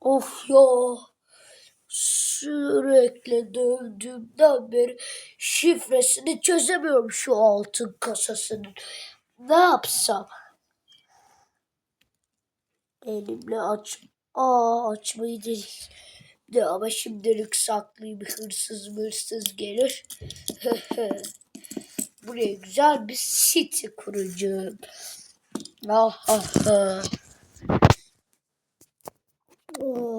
Of ya. Sürekli dövdüğümden beri şifresini çözemiyorum şu altın kasasının. Ne yapsam? Elimle aç. Aa açmayı değil. De ama şimdilik saklayayım. Hırsız hırsız gelir. Buraya güzel bir site kuracağım. Ah ah ah. Oh.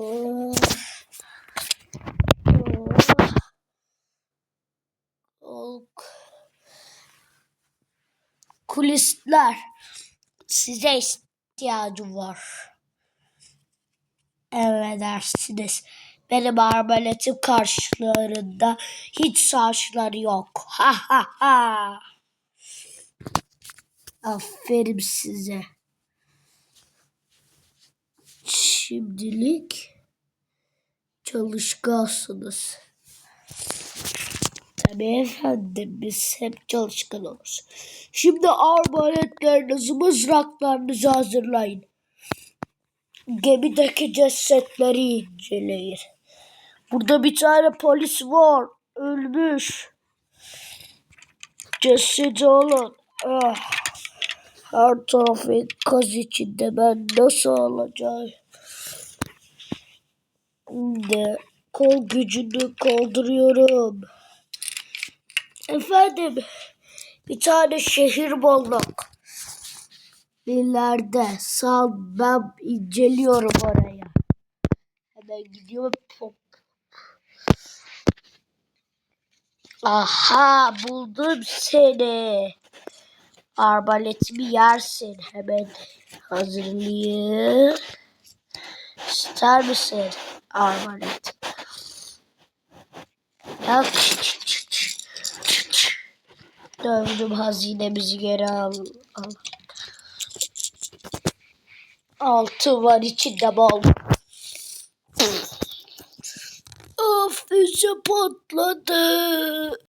Size ihtiyacım var. Emredersiniz. Benim arbaletim karşılarında hiç saçları yok. Ha ha ha. Aferin size. Şimdilik çalışkansınız. Tabii efendim biz hep çalışkan oluruz. Şimdi arbaletlerinizi, mızraklarınızı hazırlayın. Gemideki cesetleri inceleyin. Burada bir tane polis var. Ölmüş. Cesedi alın. Ah. Her tarafı enkaz içinde. Ben nasıl alacağım? Şimdi kol gücünü kaldırıyorum. Efendim bir tane şehir bulduk. İleride sağ ben inceliyorum oraya. Hemen gidiyorum. Aha buldum seni. Arbaletimi yersin. Hemen hazırlayayım. İster misin arbalet? Ya. Dövdüm hazinemizi geri al. al. Altı var içinde bol. Of füze patladı.